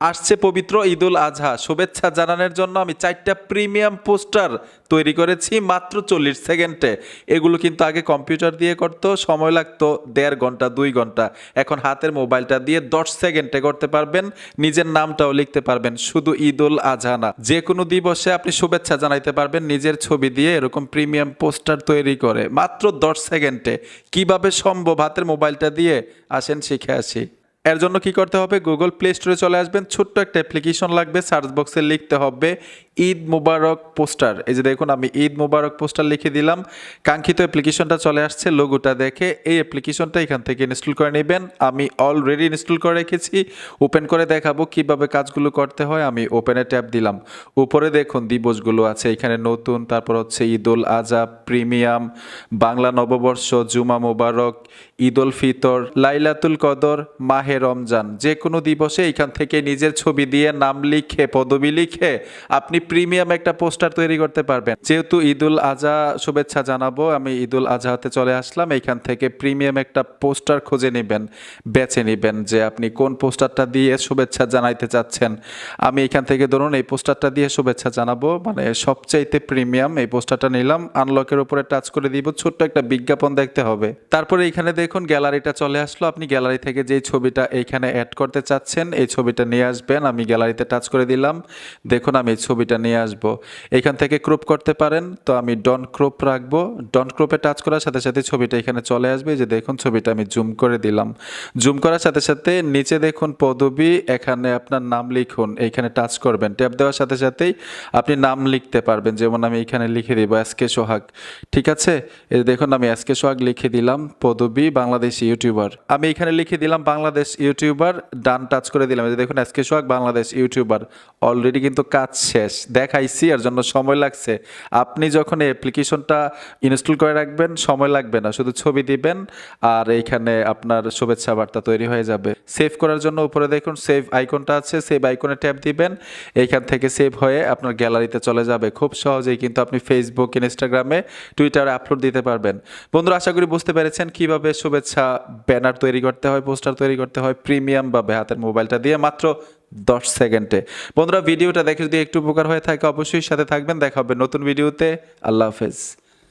আসছে পবিত্র ঈদুল আজহা। শুভেচ্ছা জানানোর জন্য আমি চারটা প্রিমিয়াম পোস্টার তৈরি করেছি মাত্র চল্লিশ সেকেন্ডে। এগুলো কিন্তু আগে কম্পিউটার দিয়ে করতো, সময় লাগতো দেড় ঘণ্টা, দুই ঘণ্টা। এখন হাতের মোবাইলটা দিয়ে দশ সেকেন্ডে করতে পারবেন, নিজের নামটাও লিখতে পারবেন, শুধু ঈদুল আজহা না। যে কোনো দিবসে আপনি শুভেচ্ছা জানাইতে পারবেন, নিজের ছবি দিয়ে এরকম প্রিমিয়াম পোস্টার তৈরি করে। মাত্র দশ সেকেন্ডে। কীভাবে সম্ভব হাতের মোবাইলটা দিয়ে? আসেন শিখে আসি। এর জন্য কি করতে হবে? গুগল প্লে স্টোরে চলে আসবেন। ছোট্ট একটা অ্যাপ্লিকেশন লাগবে। সার্চ বক্সে লিখতে হবে ঈদ মুবারক পোস্টার। এই যে দেখুন, আমি ঈদ মুবারক পোস্টার লিখে দিলাম। কাঙ্ক্ষিত অ্যাপ্লিকেশনটা চলে আসছে। লোগোটা দেখে এই অ্যাপ্লিকেশনটা এখান থেকে ইনস্টল করে নেবেন। আমি অলরেডি ইনস্টল করে রেখেছি। ওপেন করে দেখাবো কীভাবে কাজগুলো করতে হয়। আমি ওপেনে ট্যাপ দিলাম। উপরে দেখুন, দিবসগুলো আছে। এখানে নতুন, তারপর হচ্ছে ঈদুল আজহা, প্রিমিয়াম, বাংলা নববর্ষ, জুমা মুবারক ঈদ উল ফিতর, লাইলাতুল কদর, মাহে রমজান। যে কোনো দিবসে এখান থেকে নিজের ছবি দিয়ে নাম লিখে, পদবি লিখে আপনি প্রিমিয়াম একটা পোস্টার তৈরি করতে পারবেন। যেহেতু ঈদুল আজহা শুভেচ্ছা জানাব, আমি ঈদুল আজহাতে চলে আসলাম। এখান থেকে প্রিমিয়াম একটা পোস্টার খুঁজে নেবেন, বেছে নেবেন যে আপনি কোন পোস্টারটা দিয়ে শুভেচ্ছা জানাইতে চাচ্ছেন। আমি এখান থেকে ধরুন এই পোস্টারটা দিয়ে শুভেচ্ছা জানাব মানে সবচাইতে প্রিমিয়াম এই পোস্টারটা নিলাম। আনলকের উপরে টাচ করে দিব, ছোট্ট একটা বিজ্ঞাপন দেখতে হবে। তারপরে এখানে দেখুন গ্যালারিটা চলে আসলো। আপনি গ্যালারি থেকে যেই ছবিটা এইখানে অ্যাড করতে চাচ্ছেন, এই ছবিটা নিয়ে আসবেন, আমি গ্যালারিতে টাচ করে দিলাম। দেখুন, আমি এই ছবিটা নিয়ে আসব। এখান থেকে ক্রুপ করতে পারেন, তো আমি ডন ক্রুপ রাখব। ডন ক্রুপে টাচ করার সাথে সাথে ছবিটা এখানে চলে আসবে। যে দেখুন, ছবিটা আমি জুম করে দিলাম। জুম করার সাথে সাথে নিচে দেখুন, পদবি, এখানে আপনার নাম লিখুন, এইখানে টাচ করবেন। ট্যাপ দেওয়ার সাথে সাথেই আপনি নাম লিখতে পারবেন, যেমন আমি এখানে লিখে দিব এসকে সোহাগ। ঠিক আছে? এই দেখুন, আমি এসকে সোহাগ লিখে দিলাম, পদবি, বাংলাদেশ ইউটিউবার। আমি এখানে লিখে দিলাম, বাংলাদেশ ইউটিউবার, ডান টাচ করে দিলাম। যে দেখুন SK Sohag Bangladesh YouTuber. Already কিন্তু কাজ শেষ। দেখাইছি, এর জন্য সময় লাগছে। আপনি যখন এই অ্যাপ্লিকেশনটা ইনস্টল করে রাখবেন, সময় লাগবে না। শুধু ছবি দিবেন, আর এইখানে আপনার শুভেচ্ছা বার্তা তৈরি হয়ে যাবে। সেভ করার জন্য উপরে দেখুন সেভ আইকনটা আছে। সেভ আইকনে ট্যাপ দিবেন। এইখান থেকে সেভ হয়ে আপনার গ্যালারিতে চলে যাবে। খুব সহজেই কিন্তু আপনি ফেসবুক ইনস্টাগ্রামে টুইটারে আপলোড দিতে পারবেন। বন্ধুরা, আশা করি বুঝতে পেরেছেন কীভাবে শুভেচ্ছা ব্যানার তৈরি করতে হয় পোস্টার তৈরি করতে হয় প্রিমিয়াম বা হাতের মোবাইলটা দিয়ে মাত্র দশ সেকেন্ডে। বন্ধুরা, ভিডিওটা দেখে যদি একটু উপকার হয়ে থাকে, অবশ্যই সাথে থাকবেন। দেখা হবে নতুন ভিডিওতে। আল্লাহ হাফেজ।